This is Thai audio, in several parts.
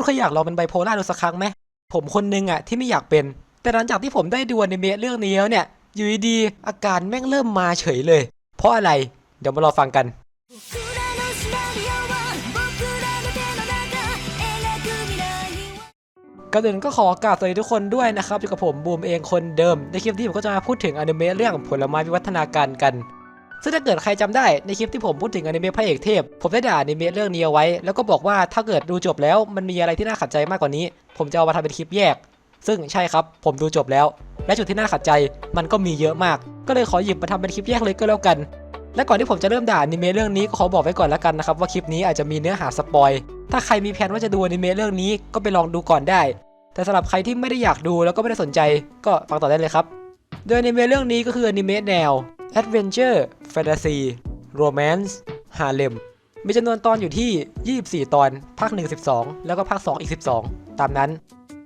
คุณเคยอยากลองเป็นไบโพล่าดูสักครั้งไหมผมคนนึงอะที่ไม่อยากเป็น แต่หลังจากที่ผมได้ดูอนิเมะเรื่องนี้แล้วเนี่ย อยู่ดีๆอาการแม่งเริ่มมาเฉยเลย เพราะอะไรเดี๋ยวมารอฟังกันก่อนอื่นก็ขอกราบสวัสดีทุกคนด้วยนะครับอยู่กับผมบูมเองคนเดิม ในคลิปที่ผมก็จะมาพูดถึงอนิเมะเรื่องผลไม้วิวัฒนาการกัน ซึ่งถ้าเกิดใครจำได้ในคลิปที่ผมพูดถึงอนิเมะพระเอกเทพ ผมได้ด่าอนิเมะเรื่องนี้เอาไว้ แล้วก็บอกว่าถ้าเกิดดูจบแล้วมันมีอะไรที่น่าขัดใจมากกว่านี้ ผมจะเอามาทำเป็นคลิปแยก ซึ่งใช่ครับ ผมดูจบแล้ว และจุดที่น่าขัดใจมันก็มีเยอะมาก ก็เลยขอหยิบมาทำเป็นคลิปแยกเลยก็แล้วกัน และก่อนที่ผมจะเริ่มด่าอนิเมะเรื่องนี้ก็ขอบอกไว้ก่อนแล้วกันนะครับว่าคลิปนี้อาจจะมีเนื้อหาสปอยถ้าใครมีแผนว่าจะดูอนิเมะเรื่องนี้ก็ไปลองดูก่อนได้ แต่สำหรับใครที่ไม่ได้อยากดูแล้วก็ไม่ได้สนใจ ก็ฟังต่อได้เลยครับ โดยอนิเมะเรื่องนี้ก็คืออนิเมะแนว Adventure Fantasy Romance Harlem มีจำนวนตอนอยู่ที่ 24 ตอนภาค1 12 แล้วก็ภาค 2 อีก 12 ตามนั้น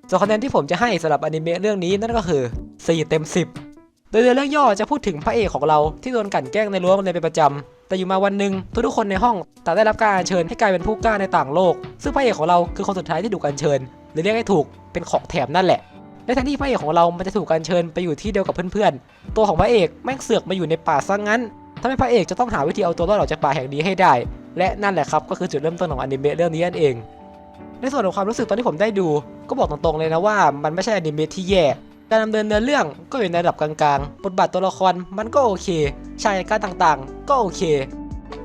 ส่วนคะแนนที่ผมจะให้สำหรับอนิเมะเรื่องนี้นั่นก็คือ 4 เต็ม 10 โดยเรื่องย่อจะพูดถึงพระเอกของเราที่โดนกั่นแกล้งในรั้วโรงเรียนเป็นประจำ แต่อยู่มาวันหนึ่งทุกๆคนในห้องต่างได้รับการอัญเชิญให้กลายเป็นผู้กล้าในต่างโลก ซึ่งพระเอกของเราคือคนสุดท้ายที่ถูกอัญเชิญหรือเรียกให้ถูกเป็นของแถมนั่นแหละ และแทนที่พระเอกของเรามันจะถูกอัญเชิญไปอยู่ที่เดียวกับเพื่อนๆ ตัวของพระเอกแม่งเสือกมาอยู่ในป่าซะงั้นทำให้พระเอกจะต้องหาวิธีเอาตัวรอดออกจากป่าแห่งนี้ให้ได้ และนั่นแหละครับก็คือจุดเริ่มต้นของอนิเมะเรื่องนี้นั่นเอง ในส่วนของความรู้สึกตอนที่ผมได้ดู ก็บอกตรงๆเลยนะว่ามันไม่ใช่อนิเมะที่แย่ การดำเนินเนื้อเรื่องก็อยู่ในระดับกลางๆ บทบาทตัวละครมันก็โอเคฉากการต่างๆ ก็โอเค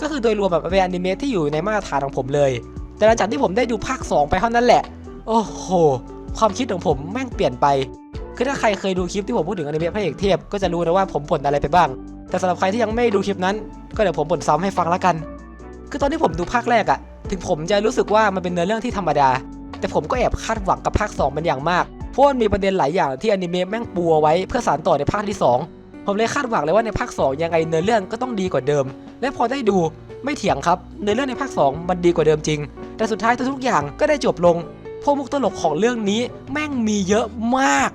ก็คือโดยรวมแบบเป็นอนิเมะที่อยู่ในมาตรฐานของผมเลย แต่หลังจากที่ผมได้ดูภาค 2 ไปเท่านั้นแหละ โอ้โห ความคิดของผมแม่งเปลี่ยนไป คือถ้าใครเคยดูคลิปที่ผมพูดถึงอนิเมะพระเอกเทพก็จะรู้นะว่าผมบ่นอะไรไปบ้าง แต่สำหรับใครที่ยังไม่ดูคลิปนั้น ก็เดี๋ยวผมบ่นซ้ำให้ฟังละกัน คือตอนที่ผมดูภาคแรกอะถึงผมจะรู้สึกว่ามันเป็นเนื้อเรื่องที่ธรรมดา แต่ผมก็แอบคาดหวังกับภาค2มันอย่างมาก เพราะมันมีประเด็นหลายอย่างที่อนิเมะแม่งปูเอาไว้เพื่อสานต่อในภาคที่ 2 ผมเลยคาดหวังเลยว่าในภาค 2 ยังไงเนื้อเรื่องก็ต้องดีกว่าเดิม และพอได้ดูไม่เถียงครับเนื้อเรื่องในภาค 2 มันดีกว่าเดิมจริง แต่สุดท้ายทุกๆอย่างก็ได้จบลง พราะมุกตลกของเรื่องนี้แม่งมีเยอะมาก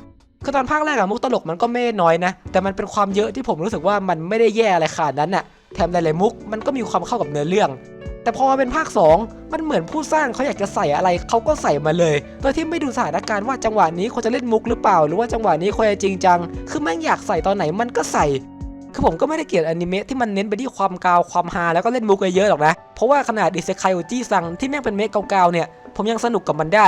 คือตอนภาคแรกอะมุกตลกมันก็ไม่น้อยนะ แต่มันเป็นความเยอะที่ผมรู้สึกว่ามันไม่ได้แย่อะไรขนาดนั้นน่ะแถมหลายๆมุกมันก็มีความเข้ากับเนื้อเรื่อง แต่พอมาเป็นภาค 2 มันเหมือนผู้สร้างเขาอยากจะใส่อะไรเขาก็ใส่มาเลย โดยที่ไม่ดูสถานการณ์ว่าจังหวะนี้ควรจะเล่นมุกหรือเปล่า หรือว่าจังหวะนี้ควรจะจริงจัง คือแม่งอยากใส่ตอนไหนมันก็ใส่คือผมก็ไม่ได้เกลียดอนิเมะที่มันเน้นไปที่ความกาวความฮาแล้วก็เล่นมุกเยอะๆหรอกนะ เพราะว่าขนาดดิเซคายโอจิซังที่แม่งเป็นเมะกาๆเนี่ย ผมยังสนุกกับมันได้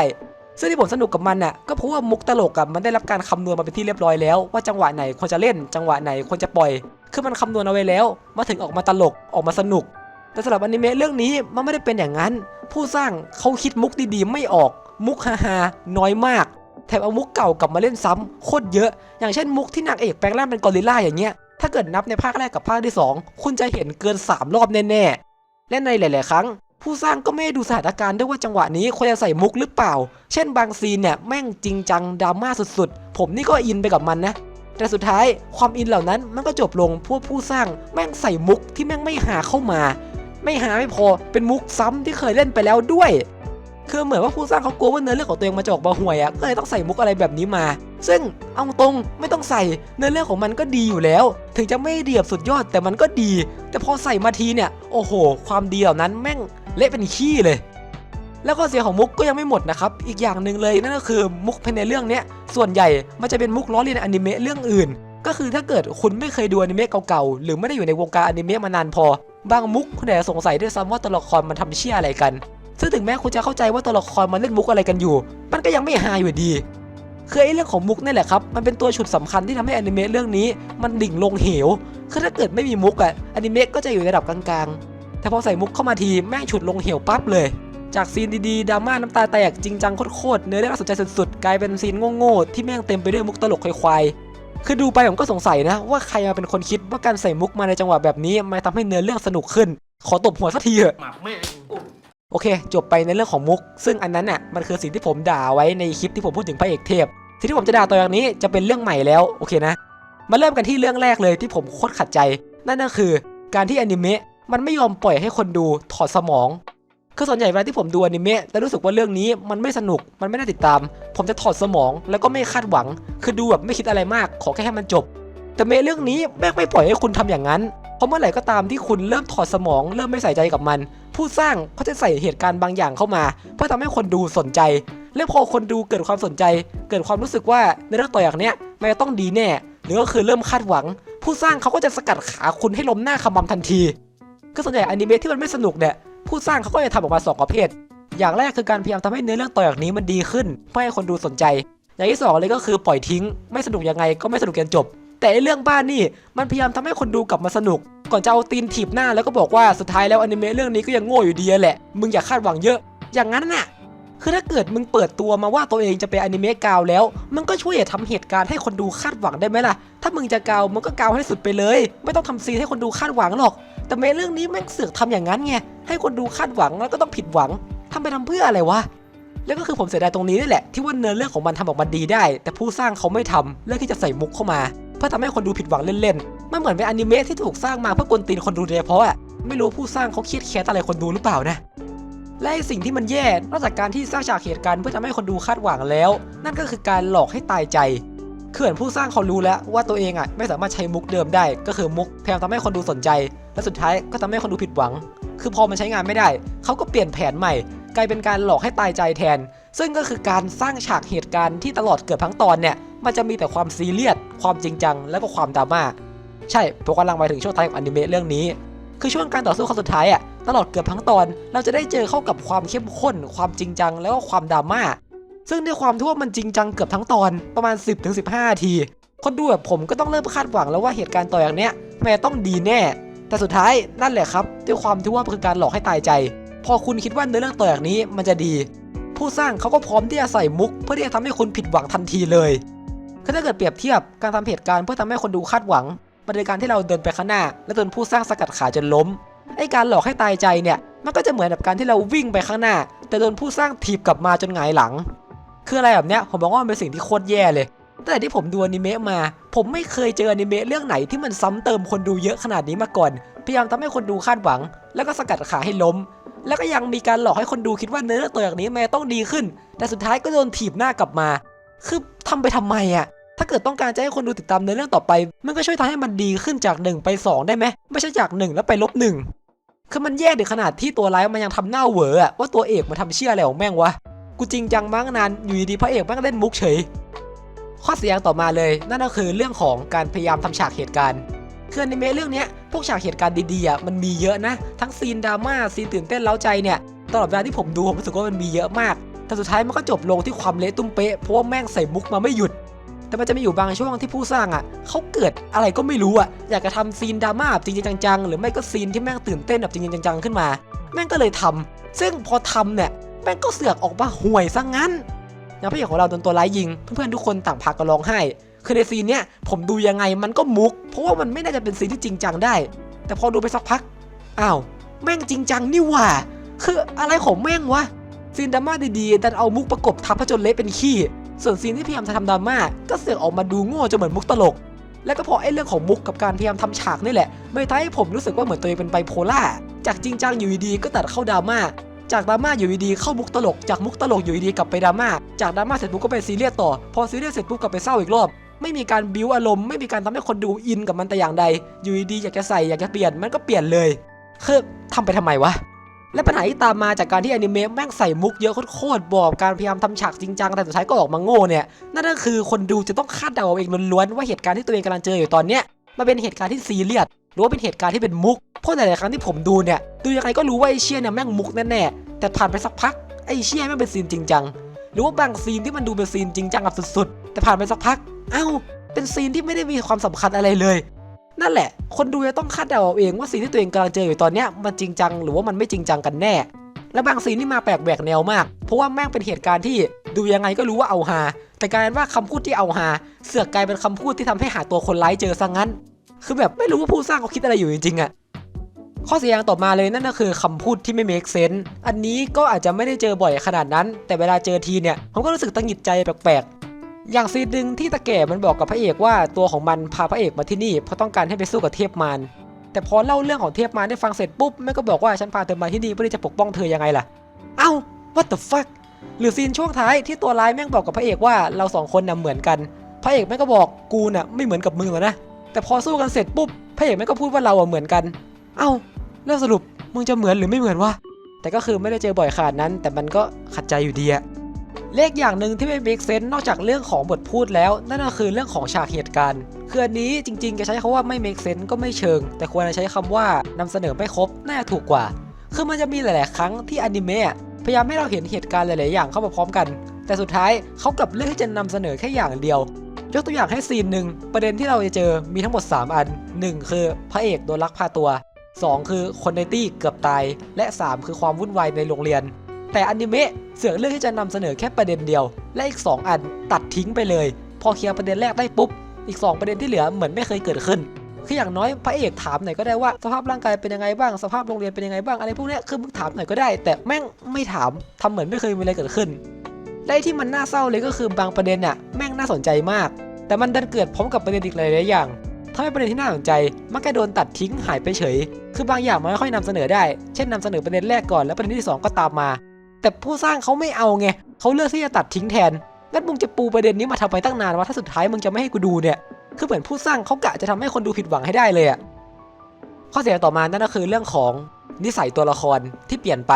ซึ่งที่ผมสนุกกับมันน่ะก็เพราะว่ามุกตลกกับมันได้รับการคำนวณมาเป็นที่เรียบร้อยแล้ว ว่าจังหวะไหนควรจะเล่น จังหวะไหนควรจะปล่อย คือมันคำนวณเอาไว้แล้วมาถึงออกมาตลกออกมาสนุก แต่สำหรับอนิเมะเรื่องนี้มันไม่ได้เป็นอย่างนั้น ผู้สร้างเขาคิดมุกดีๆ ไม่ออก มุกฮาๆน้อยมากแถมเอามุกเก่ากลับมาเล่นซ้ำโคตรเยอะ อย่างเช่นมุกที่นางเอกแปลงร่างเป็นกอริลลาอย่างเงี้ย ถ้าเกิดนับในภาคแรกกับภาคที่ 2 คุณจะเห็นเกิน 3 รอบแน่ ๆ และในหลาย ๆ ครั้ง ผู้สร้างก็ไม่ดูสถานการณ์ด้วยว่าจังหวะนี้ควรจะใส่มุกหรือเปล่า เช่นบางซีนเนี่ยแม่งจริงจังดราม่าสุดๆ ผมนี่ก็อินไปกับมันนะ แต่สุดท้ายความอินเหล่านั้นมันก็จบลงพวกผู้สร้างแม่งใส่มุกที่แม่งไม่หาเข้ามา ไม่หาไม่พอเป็นมุกซ้ำที่เคยเล่นไปแล้วด้วย คือเหมือนว่าผู้สร้างเขากลัวว่าเนื้อเรื่องของตัวเองมาจะออกมาห่วยอะก็เลยต้องใส่มุกอะไรแบบนี้มา ซึ่งเอาตรงไม่ต้องใส่เนื้อเรื่องของมันก็ดีอยู่แล้ว ถึงจะไม่ดีแบบสุดยอดแต่มันก็ดี แต่พอใส่มาทีเนี่ยโอ้โห ความดีเหล่านั้นแม่งเละเป็นขี้เลย แล้วก็เสียของมุกก็ยังไม่หมดนะครับอีกอย่างหนึ่งเลยนั่นก็คือมุกภายในเรื่องเนี้ยส่วนใหญ่มันจะเป็นมุกล้อเลียนอนิเมะเรื่องอื่น ก็คือถ้าเกิดคุณไม่เคยดูอนิเมะเก่าๆหรือไม่ได้อยู่ในวงการอนิเมะมานานพอบางมุกคุณอาจจะสงสัยด้วยซ้ำว่าตัวละครมันทำเชี่ยอะไรกัน ซึ่งถึงแม้คุณจะเข้าใจว่าตัวละครมันเล่นมุกอะไรกันอยู่ มันก็ยังไม่ฮาอยู่ดีคือไอ้เรื่องของมุกนี่แหละครับ มันเป็นตัวฉุดสำคัญที่ทำให้อนิเมะเรื่องนี้มันดิ่งลงเหว คือถ้าเกิดไม่มีมุกอะอนิเมะก็จะอยู่ในระดับกลางๆ แต่พอใส่มุกเข้ามาทีแม่งฉุดลงเหวปั๊บเลย จากซีนดีๆดราม่าน้ำตาแตกจริงจังโคตรๆเนื้อเรื่องน่าสนใจสุดๆ กลายเป็นซีนโง่ๆที่แม่งเต็มไปด้วยมุกตลกควายๆคือดูไปผมก็สงสัยนะ ว่าใครมาเป็นคนคิดว่าการใส่มุกมาในจังหวะแบบนี้มันทำให้เนื้อเรื่องสนุกขึ้น ขอตบหัวสักทีเถอะ โอเค จบไปในเรื่องของมุก ซึ่งอันนั้นน่ะมันคือสิ่งที่ผมด่าไว้ในคลิปที่ผมพูดถึงพระเอกเทพสิ่งที่ผมจะด่าต่อจากนี้จะเป็นเรื่องใหม่แล้วโอเคนะมาเริ่มกันที่เรื่องแรกเลยที่ผมโคตรขัดใจ นั่นก็คือการที่อนิเมะมันไม่ยอมปล่อยให้คนดูถอดสมองคือส่วนใหญ่เวลาที่ผมดูอนิเมะแล้วรู้สึกว่าเรื่องนี้มันไม่สนุกมันไม่น่าติดตาม ผมจะถอดสมองแล้วก็ไม่คาดหวัง คือดูแบบไม่คิดอะไรมาก ขอแค่ให้มันจบ แต่เมเรื่องนี้แม่งไม่ปล่อยให้คุณทำอย่างนั้นเพราะเมื่อไหร่ก็ตามที่คุณเริ่มถอดสมอง เริ่มไม่ใส่ใจกับมัน ผู้สร้างเขาจะใส่เหตุการณ์บางอย่างเข้ามา เพื่อทำให้คนดูสนใจ และพอคนดูเกิดความสนใจ เกิดความรู้สึกว่าในเรื่องต่ออย่างเนี้ยมันจะต้องดีแน่ หรือก็คือเริ่มคาดหวัง ผู้สร้างเขาก็จะสกัดขาคุณให้ล้มหน้าขมำทันที ก็ส่วนใหญ่อนิเมะที่มันไม่สนุกเนี่ยผู้สร้างเขาก็จะทำออกมาสองประเภท อย่างแรกคือการพยายามทำให้เนื้อเรื่องต่อจากนี้มันดีขึ้นเพื่อให้คนดูสนใจ อย่างที่สองเลยก็คือปล่อยทิ้ง ไม่สนุกยังไงก็ไม่สนุกจนจบ แต่เรื่องบ้านนี่มันพยายามทำให้คนดูกลับมาสนุก ก่อนจะเอาตีนถีบหน้าแล้วก็บอกว่าสุดท้ายแล้วอนิเมะเรื่องนี้ก็ยังโง่อยู่ดีแหละ มึงอย่าคาดหวังเยอะ อย่างนั้นน่ะ คือถ้าเกิดมึงเปิดตัวมาว่าตัวเองจะเป็นอนิเมะกาวแล้ว มันก็ช่วยอย่าทำเหตุการณ์ให้คนดูคาดหวังได้ไหมล่ะ ถ้ามึงจะกาวมึงก็กาวให้สุดไปเลย ไม่ต้องทำซีให้คนดูคาดหวังหรอก แต่เมเรื่องนี้แม่งเสือกทำอย่างนั้นไง ให้คนดูคาดหวังแล้วก็ต้องผิดหวังทำไปทำเพื่ออะไรวะแล้วก็คือผมเสียดายตรงนี้นี่แหละที่ว่าเนื้อเรื่องของมันทำออกมาดีได้ แต่ผู้สร้างเขาไม่ทำเลือกที่จะใส่มุกเข้ามา เพื่อทำให้คนดูผิดหวังเล่นๆมันเหมือนเป็นอนิเมะที่ถูกสร้างมาเพื่อกวนตีนคนดูโดยเฉพาะอะไม่รู้ผู้สร้างเขาเครียดแค้นอะไรคนดูหรือเปล่านะและสิ่งที่มันแย่นอกจากการที่สร้างฉากเหตุการณ์เพื่อทำให้คนดูคาดหวังแล้ว นั่นก็คือการหลอกให้ตายใจเขื่อนผู้สร้างเขารู้แล้วว่าตัวเองอะไม่สามารถใช้มุกเดิมได้ ก็คือมุกพยายามทำให้คนดูสนใจ และสุดท้ายก็ทำให้คนดูผิดหวัง คือพอมันใช้งานไม่ได้ เขาก็เปลี่ยนแผนใหม่ กลายเป็นการหลอกให้ตายใจแทน ซึ่งก็คือการสร้างฉากเหตุการณ์ที่ตลอดเกือบทั้งตอนเนี่ย มันจะมีแต่ความซีเรียสความจริงจัง และก็ความดราม่าใช่ผมกำลังไปถึงช่วงท้ายของอนิเมะเรื่องนี้ คือช่วงการต่อสู้ครั้งสุดท้ายอะตลอดเกือบทั้งตอน เราจะได้เจอเข้ากับความเข้มข้น ความจริงจัง แล้วก็ความดราม่าซึ่งด้วยความที่ว่ามันจริงจังเกือบทั้งตอนประมาณ 10-15นาทีคนดูแบบผมก็ต้องเริ่มคาดหวังแล้วว่าเหตุการณ์ต่ออย่างเนี้ยแม่ต้องดีแน่ แต่สุดท้ายนั่นแหละครับ ด้วยความที่ว่ามันคือการหลอกให้ตายใจ พอคุณคิดว่าเนื้อเรื่องต่ออย่างนี้มันจะดี ผู้สร้างเขาก็พร้อมที่จะใส่มุก เพื่อที่จะทำให้คุณผิดหวังทันทีเลย คือถ้าเกิดเปรียบเทียบการทำเหตุการณ์เพื่อทำให้คนดูคาดหวังมันเป็นการที่เราเดินไปข้างหน้า และโดนผู้สร้างสกัดขาจนล้มไอการหลอกให้ตายใจเนี่ยมันก็จะเหมือนกับการที่เราวิ่งไปข้างหน้า แต่โดนผู้สร้างถีบกลับมาจนหงายหลัง คืออะไรแบบเนี้ยผมมองว่ามันเป็นสิ่งที่โคตรแย่เลยตั้งแต่ที่ผมดูอนิเมะมา ผมไม่เคยเจออนิเมะเรื่องไหนที่มันซ้ำเติมคนดูเยอะขนาดนี้มาก่อน พยายามทำให้คนดูคาดหวัง แล้วก็สกัดขาให้ล้ม แล้วก็ยังมีการหลอกให้คนดูคิดว่าเนื้อเรื่องตัวอย่างนี้มันต้องดีขึ้น แต่สุดท้ายก็โดนถีบหน้ากลับมา คือทำไปทำไมอะ ถ้าเกิดต้องการจะให้คนดูติดตามเนื้อเรื่องต่อไป มันก็ช่วยทำให้มันดีขึ้นจาก 1 ไป 2 ได้ไหมไม่ใช่จาก 1 แล้วไปลบหนึ่งคือมันแย่ถึงขนาดที่ตัวร้ายมันยังทำหน้าเหวออะว่าตัวเอกมันทำเชี่ยอะไรของแม่งวะกูจริงจังมากนานอยู่ดีๆพระเอกแม่งเล่นมุกเฉยข้อเสียอย่างต่อมาเลย นั่นก็คือเรื่องของการพยายามทำฉากเหตุการณ์คืออนิเมะเรื่องเนี้ยพวกฉากเหตุการณ์ดีๆอะมันมีเยอะนะ ทั้งซีนดราม่าซีนตื่นเต้นเล้าใจเนี่ยตลอดเวลาที่ผมดูผมรู้สึกว่ามันมีเยอะมาก แต่สุดท้ายมันก็จบลงที่ความเละตุ้มเป๊ะเพราะว่าแม่งใส่มุกมาไม่หยุด แต่มันจะมีอยู่บางช่วงที่ผู้สร้างอะเขาเกิดอะไรก็ไม่รู้อะอยากจะทำซีนดราม่าจริงจังๆหรือไม่ก็ซีนที่แม่งตื่นเต้นแบบจริงจังๆขึ้นมา แม่งก็เลยทำซึ่งพอทำเนี่ยแม่งก็เสือกออกมาห่วยซะงั้นอย่างพระเอกของเราโดนตัวร้ายยิง เพื่อนๆทุกคนต่างพากันร้องไห้คือในซีนเนี้ยผมดูยังไงมันก็มุก เพราะว่ามันไม่น่าจะเป็นซีนที่จริงจังได้ แต่พอดูไปสักพักอ้าวแม่งจริงจังนี่หว่า คืออะไรของแม่งวะซีนดราม่าดีๆแต่เอามุกประกบทับพระจนเละเป็นขี้ ส่วนซีนที่พยายามจะทำดราม่าก็เสือกออกมาดูโง่จนเหมือนมุกตลก แล้วก็พอไอ้เรื่องของมุกกับการพยายามทำฉากนี่แหละไม่ทำให้ผมรู้สึกว่าเหมือนตัวเองเป็นไบโพล่าจากจริงจังอยู่ดีๆก็ตัดเข้าดราม่าจากดราม่าอยู่ดีๆเข้ามุกตลก จากมุกตลกอยู่ดีๆกลับไปดราม่าจากดราม่าเสร็จปุ๊บก็ไปซีเรียสต่อ พอซีเรียสเสร็จปุ๊บกลับไปเศร้าอีกรอบ ไม่มีการบิวอารมณ์ไม่มีการทำให้คนดูอินกับมันแต่อย่างใด อยู่ดีๆอยากจะใส่อยากจะเปลี่ยนมันก็เปลี่ยนเลยคือทำไปทำไมวะ และปัญหาที่ตามมาจากการที่อนิเมะแม่งใส่มุกเยอะโคตรบอกการพยายามทำฉากจริงจังแต่สุดท้ายก็ออกมาโง่เนี่ยนั่นก็คือคนดูจะต้องคาดเดาเอาเองล้วนๆว่าเหตุการณ์ที่ตัวเองกำลังเจออยู่ตอนเนี้ยมันเป็นเหตุการณ์ที่ซีเรียสหรือว่าเป็นเหตุการณ์ที่เป็นมุกเพราะหลายๆครั้งที่ผมดูเนี่ยดูยังไงก็รู้ว่าไอ้เชี่ยเนี่ยแม่งมุกแน่ๆแต่ผ่านไปสักพักไอ้เชี่ยแม่งเป็นซีนจริงจังหรือว่าบางซีนที่มันดูเป็นซีนจริงจังแบบสุดๆแต่ผ่านไปสักพัก เอ้าเป็นซีนที่ไม่ได้มีความสำคัญอะไรเลย นั่นแหละ คนดูจะต้องคาดเดาเอาเองว่าซีนที่ตัวเองกำลังเจออยู่ตอนเนี้ยมันจริงจังหรือว่ามันไม่จริงจังกันแน่ และบางซีนที่มาแปลกแหวกแนวมาก เพราะว่าแม่งเป็นเหตุการณ์ที่ดูยังไงก็รู้ว่าเอาฮาแต่กลายเป็นว่าคำพูดที่เอาฮาเสือกกลายเป็นคำพูดที่ทำให้หาตัวคนร้ายเจอซะงั้น คือแบบไม่รู้ว่าผู้สร้างเขาคิดอะไรอยู่จริงๆอะข้อเสียอย่างต่อมาเลยนั่นก็คือคำพูดที่ไม่ make sense อันนี้ก็อาจจะไม่ได้เจอบ่อยขนาดนั้น แต่เวลาเจอทีเนี่ยผมก็รู้สึกตังหงิดใจแปลกๆ อย่างซีนหนึ่งที่ตะแก่มันบอกกับพระเอกว่าตัวของมันพาพระเอกมาที่นี่เพราะต้องการให้ไปสู้กับเทพมารแต่พอเล่าเรื่องของเทพมารได้ฟังเสร็จปุ๊บแม่ก็บอกว่าฉันพาเธอมาที่นี่เพื่อที่จะปกป้องเธอยังไงล่ะ เอ้า what the fuck หรือซีนช่วงท้ายที่ตัวร้ายแม่งบอกกับพระเอกว่าเราสองคนน่ะเหมือนกัน พระเอกแม่งก็บอกกูน่ะไม่เหมือนกับมึงหรอกนะ แต่พอสู้กันเสร็จปุ๊บพระเอกแม่งก็พูดว่าเราอะเหมือนกัน เอ้าแล้วสรุปมึงจะเหมือนหรือไม่เหมือนวะแต่ก็คือไม่ได้เจอบ่อยขนาดนั้น แต่มันก็ขัดใจอยู่ดีอะ เลขอย่างหนึ่งที่ไม่ make sense นอกจากเรื่องของบทพูดแล้ว นั่นก็คือเรื่องของฉากเหตุการณ์คืออันนี้จริงๆ จะใช้คำว่าไม่ make sense ก็ไม่เชิง แต่ควรจะใช้คำว่านำเสนอไม่ครบน่าถูกกว่า คือมันจะมีหลาย ๆ ครั้งที่อนิเมะพยายามให้เราเห็นเหตุการณ์หลาย ๆ อย่างเข้ามาพร้อมกัน แต่สุดท้ายเขากลับเลือกที่จะนำเสนอแค่อย่างเดียว ยกตัวอย่างให้ซีนหนึ่งประเด็นที่เราจะเจอมีทั้งหมด 3 อัน 1 คือพระเอกโดนลักพาตัว 2 คือคนในตี้เกือบตาย และ 3 คือความวุ่นวายในโรงเรียน แต่อนิเมะเสือกเลือกที่จะนำเสนอแค่ประเด็นเดียว และอีก 2 อันตัดทิ้งไปเลย พอเคลียร์ประเด็นแรกได้ปุ๊บ อีก 2 ประเด็นที่เหลือเหมือนไม่เคยเกิดขึ้นคืออย่างน้อยพระเอกถามหน่อยก็ได้ว่าสภาพร่างกายเป็นยังไงบ้างสภาพโรงเรียนเป็นยังไงบ้างอะไรพวกนี้คือมึงถามหน่อยก็ได้ แต่แม่งไม่ถามทำเหมือนไม่เคยมีอะไรเกิดขึ้นและที่มันน่าเศร้าเลยก็คือบางประเด็นน่ะแม่งน่าสนใจมาก แต่มันดันเกิดพร้อมกับประเด็นอีกหลายๆอย่างทำให้ประเด็นที่น่าสนใจ มักจะโดนตัดทิ้งหายไปเฉย คือบางอย่างมันไม่ค่อยนำเสนอได้ เช่นนำเสนอประเด็นแรกก่อนแล้วประเด็นที่สองก็ตามมา แต่ผู้สร้างเขาไม่เอาไงเขาเลือกที่จะตัดทิ้งแทนงั้นมึงจะปูประเด็นนี้มาทำไปตั้งนานวะถ้าสุดท้ายมึงจะไม่ให้กูดูเนี่ยคือเหมือนผู้สร้างเขากะจะทำให้คนดูผิดหวังให้ได้เลยอะข้อเสียต่อมานั่นก็คือเรื่องของนิสัยตัวละครที่เปลี่ยนไป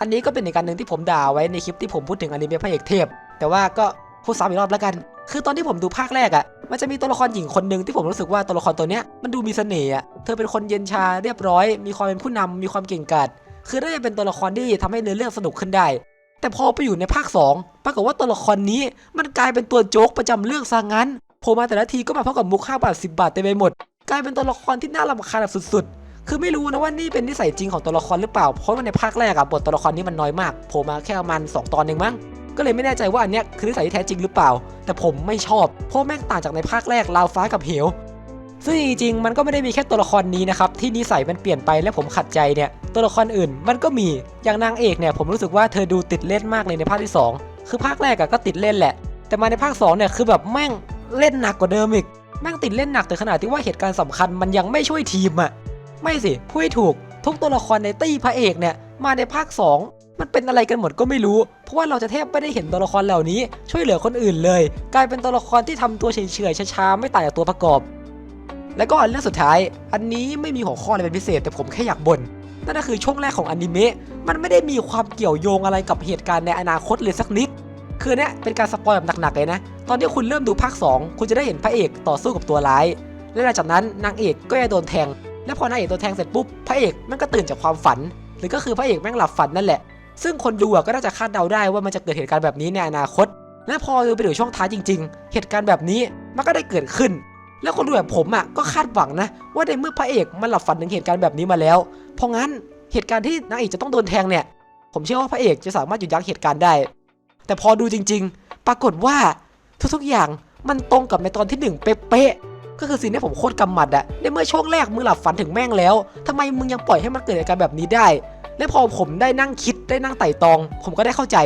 อันนี้ก็เป็นอีกการหนึ่งที่ผมด่าไว้ในคลิปที่ผมพูดถึงอนิเมะพระเอกเทพ แต่ว่าก็พูดซ้ำอีกรอบแล้วกัน คือตอนที่ผมดูภาคแรกอะ่ะ มันจะมีตัวละครหญิงคนหนึ่งที่ผมรู้สึกว่าตัวละครตัวเนี้ยมันดูมีเสน่ห์อะเธอเป็นคนเย็นชาเรียบร้อย มีความเป็นผู้นำมีความเก่งกาจ คือน่าจะเป็นตัวละครที่ทำให้เนื้อเรื่องสนุกขึ้นได้ แต่พอไปอยู่ในภาค 2 ปรากฏว่าตัวละครนี้มันกลายเป็นตัวโจ๊กประจำเรื่องซะงั้นโผล่มาแต่ละทีก็มาพร้อมกับมุก5บาท10บาทเต็มไปหมด กลายเป็นตัวละครที่น่ารำคาญแบบสุดๆ คือไม่รู้นะว่านี่เป็นนิสัยจริงของตัวละครหรือเปล่า เพราะว่าในภาคแรกอะบทตัวละครนี้มันน้อยมากโผล่มาแค่ประมาณ2ตอนเองมั้งก็เลยไม่แน่ใจว่าอันเนี้ยคือนิสัยที่แท้จริงหรือเปล่า แต่ผมไม่ชอบ เพราะแม่งต่างจากในภาคแรกราวฟ้ากับเหว ซึ่งจริงๆมันก็ไม่ได้มีแค่ตัวละครนี้นะครับที่นิสัยมันเปลี่ยนไปและผมขัดใจเนี่ยตัวละครอื่นมันก็มีอย่างนางเอกเนี่ยผมรู้สึกว่าเธอดูติดเล่นมากเลยในภาคที่ 2 คือภาคแรกอะก็ติดเล่นแหละ แต่มาในภาค2เนี่ยคือแบบแม่งเล่นหนักกว่าเดิมอีกแม่งติดเล่นหนักถึงขนาดที่ว่าเหตุการณ์สำคัญมันยังไม่ช่วยทีมอะไม่สิพูดถูกทุกตัวละครในตี้พระเอกเนี่ยมาในภาค 2 มันเป็นอะไรกันหมดก็ไม่รู้ เพราะว่าเราจะแทบไม่ได้เห็นตัวละครเหล่านี้ ช่วยเหลือคนอื่นเลย กลายเป็นตัวละครที่ทำตัวเฉยๆช้าๆไม่ต่างจากตัวประกอบ แล้วก็เรื่องสุดท้าย อันนี้ไม่มีหัวข้ออะไรเป็นพิเศษแต่ผมแค่อยากบ่นนั่นก็คือช่วงแรกของอนิเมะมันไม่ได้มีความเกี่ยวโยงอะไรกับเหตุการณ์ในอนาคตเลยสักนิด คือเนี้ยเป็นการสปอยแบบหนักๆเลยนะ ตอนที่คุณเริ่มดูภาค 2 คุณจะได้เห็นพระเอกต่อสู้กับตัวร้าย และหลังจากนั้นนางเอกก็จะโดนแทง และพอนางเอกโดนแทงเสร็จปุ๊บพระเอกมันก็ตื่นจากความฝัน หรือก็คือพระเอกแม่งหลับฝันนั่นแหละ ซึ่งคนดูก็น่าจะคาดเดาได้ว่ามันจะเกิดเหตุการณ์แบบนี้ในอนาคต และพอดูไปถึงช่วงท้ายจริง ๆ เหตุการณ์แบบนี้มันก็ได้เกิดขึ้น แล้วคนดูแบบผมอะก็คาดหวังนะ ว่าในเมื่อพระเอกมันหลับฝันถึงเหตุการณ์แบบนี้มาแล้ว เพราะงั้นเหตุการณ์ที่นางเอกจะต้องโดนแทงเนี่ย ผมเชื่อว่าพระเอกจะสามารถหยุดยั้งเหตุการณ์ได้ แต่พอดูจริง ๆ ปรากฏว่าทุกๆอย่างมันตรงกับในตอนที่หนึ่งเป๊ะๆก็คือสิ่งที่ผมโคตรกำหมัดอะในเมื่อช่วงแรกมึงหลับฝันถึงแม่งแล้วทำไมมึงยังปล่อยให้มันเกิดเหตุการณ์แบบนี้ได้ และพอผมได้นั่งคิดได้นั่งไต่ตอง ผมก็ได้เข้าใจ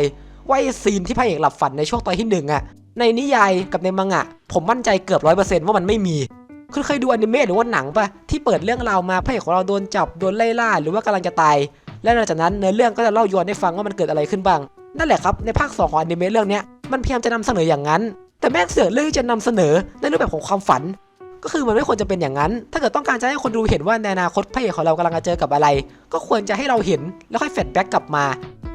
ว่าไอ้ซีนที่พระเอกหลับฝันในช่วงตอนที่หนึ่งอะในนิยายกับในมังงะผมมั่นใจเกือบร้อยเปอร์เซ็นต์ว่ามันไม่มี คุณเคยดูอนิเมะหรือว่าหนังปะที่เปิดเรื่องราวมาพระเอกของเราโดนจับโดนไล่ล่าหรือว่ากำลังจะตาย และหลังจากนั้นเนื้อเรื่องก็จะเล่าย้อนให้ฟังว่ามันเกิดอะไรขึ้นบ้าง นั่นแหละครับในภาค2ของอนิเมะเรื่องนี้มันพยายามจะนำเสนออย่างนั้น แต่แม่งเสือกเลือกจะนำเสนอในรูปแบบของความฝัน ก็คือมันไม่ควรจะเป็นอย่างนั้น ถ้าเกิดต้องการจะให้คนดูเห็นว่าในอนาคตพระเอกของเรากำลังจะเจอกับอะไร ก็ควรจะให้เราเห็นแล้วค่อยแฟลชแบ็กกลับมา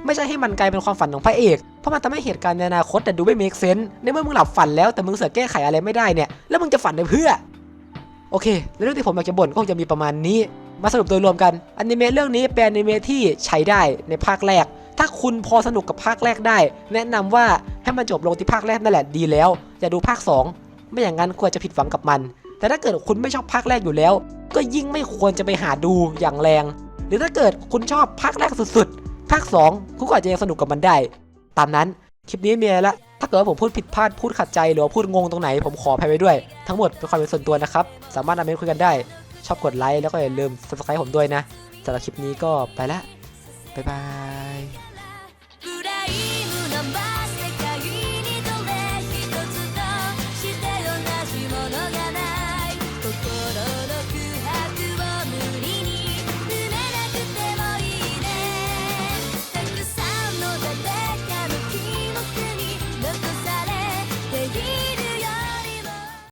ไม่ใช่ให้มันกลายเป็นความฝันของพระเอก เพราะมันทำให้เหตุการณ์ในอนาคตแต่ดูไม่ make sense ในเมื่อมึงหลับฝันแล้วแต่มึงเสือกแก้ไขอะไรไม่ได้เนี่ยแล้วมึงจะฝันไปเพื่อ โอเคแล้วเรื่องที่ผมอยากจะบ่นก็คงจะมีประมาณนี้ มาสรุปโดยรวมกันอนิเมะเรื่องนี้เป็นอนิเมะที่ใช้ได้ในภาคแรก ถ้าคุณพอสนุกกับภาคแรกได้ แนะนำว่าให้มันจบลงที่ภาคแรกนั่นแหละดีแล้ว อย่าดูภาค 2 ไม่อย่างนั้นควรจะผิดหวังกับมัน แต่ถ้าเกิดคุณไม่ชอบภาคแรกอยู่แล้ว ก็ยิ่งไม่ควรจะไปหาดูอย่างแรง หรือถ้าเกิดคุณชอบภาคแรกสุดๆ ภาค2คุณก็อาจจะยังสนุกกับมันได้ ตามนั้นคลิปนี้มีอะไรละ ถ้าเกิดผมพูดผิดพลาดพูดขัดใจ หรือว่าพูดงงตรงไหน ผมขออภัยไว้ด้วย ทั้งหมดเป็นความเป็นส่วนตัวนะครับ สามารถนำเมนคุยกันได้ ชอบกดไลค์แล้วก็อย่าลืม subscribe ผมด้วยนะสำหรับคลิปนี้ก็ไปละบ๊ายบาย